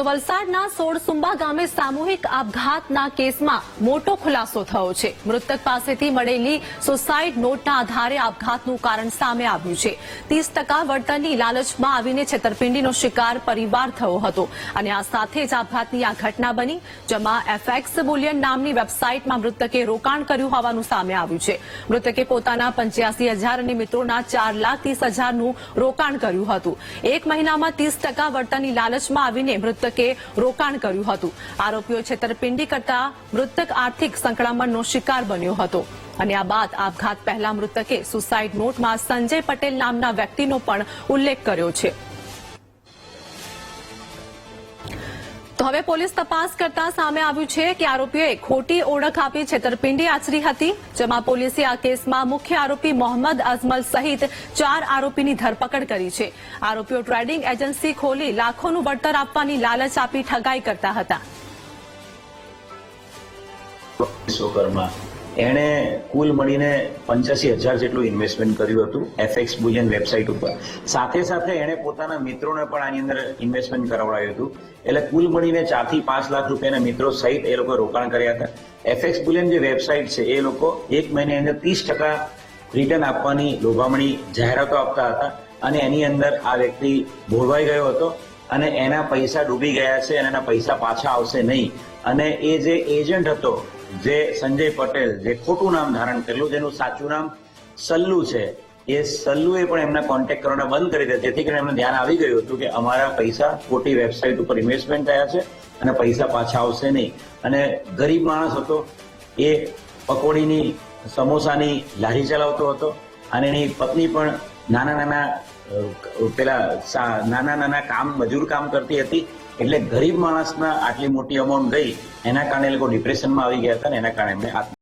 તો વલસાડના સોળસુંબા ગામે સામૂહિક આપઘાતના કેસમાં મોટો ખુલાસો થયો છે. મૃતક પાસેથી મળેલી સુસાઇડ નોટના આધારે આપઘાતનું કારણ સામે આવ્યું છે. ત્રીસ ટકા વળતરની લાલચમાં આવીને છેતરપિંડીનો શિકાર પરિવાર થયો હતો અને આ સાથે જ આપઘાતની આ ઘટના બની, જેમાં એફએક્સ બુલિયન નામની વેબસાઇટમાં મૃતકે રોકાણ કર્યું હોવાનું સામે આવ્યું છે. મૃતકે પોતાના પંચ્યાસી હજાર અને મિત્રોના ચાર લાખ ત્રીસ હજારનું રોકાણ કર્યું હતું. એક મહિનામાં ત્રીસ ટકા વળતરની લાલચમાં આવીને મૃતકે રોકાણ કર્યું હતું. આરોપીઓ છેતરપિંડી કરતા મૃતક આર્થિક સંકળામણનો શિકાર બન્યો હતો. અને આ બાદ આપઘાત પહેલા મૃતકે સુસાઇડ નોટમાં સંજય પટેલ નામના વ્યક્તિનો પણ ઉલ્લેખ કર્યો છે. તો હવે પોલીસ તપાસ કરતા સામે આવ્યું છે કે આરોપીએ ખોટી ઓળખ આપી છેતરપિંડી આચરી હતી, જેમાં પોલીસે આ કેસમાં મુખ્ય આરોપી મોહમ્મદ અજમલ સહિત ચાર આરોપીની ધરપકડ કરી છે. આરોપીઓ ટ્રેડિંગ એજન્સી ખોલી લાખોનું વળતર આપવાની લાલચ આપી ઠગાઈ કરતા હતા. એણે કુલ મળીને પંચ્યાસી હજાર જેટલું ઇન્વેસ્ટમેન્ટ કર્યું હતું એફએક્સ બુલિયન વેબસાઇટ ઉપર. સાથે સાથે એણે પોતાના મિત્રોને પણ આની અંદર ઇન્વેસ્ટમેન્ટ કરાવડાવ્યું હતું. એટલે કુલ મળીને ચારથી પાંચ લાખ રૂપિયાના મિત્રો સહિત એ લોકો રોકાણ કર્યા હતા. એફએક્સ બુલિયન જે વેબસાઇટ છે, એ લોકો એક મહિને અંદર ત્રીસ ટકા રિટર્ન આપવાની લોભામણી જાહેરાતો આપતા હતા અને એની અંદર આ વ્યક્તિ ભોળવાઈ ગયો હતો અને એના પૈસા ડૂબી ગયા છે અને એના પૈસા પાછા આવશે નહીં. અને એ જે એજન્ટ હતો જે સંજય પટેલ, જે ખોટું નામ ધારણ કરેલું જેનું સાચું નામ સલ્લુ છે, એ સલ્લુએ પણ એમના કોન્ટેક્ટ કરવાના બંધ કરી દીધા. જેથી કરીને એમને ધ્યાન આવી ગયું હતું કે અમારા પૈસા ખોટી વેબસાઇટ ઉપર ઇન્વેસ્ટમેન્ટ થયા છે અને પૈસા પાછા આવશે નહીં. અને ગરીબ માણસ હતો, એ પકોડીની, સમોસાની લારી ચલાવતો હતો અને એની પત્ની પણ નાના નાના પેલા નાના નાના કામ, મજૂર કામ કરતી હતી. એટલે ગરીબ માણસના આટલી મોટી અમાઉન્ટ ગઈ, એના કારણે એ લોકો ડિપ્રેશનમાં આવી ગયા હતા ને એના કારણે આત્મ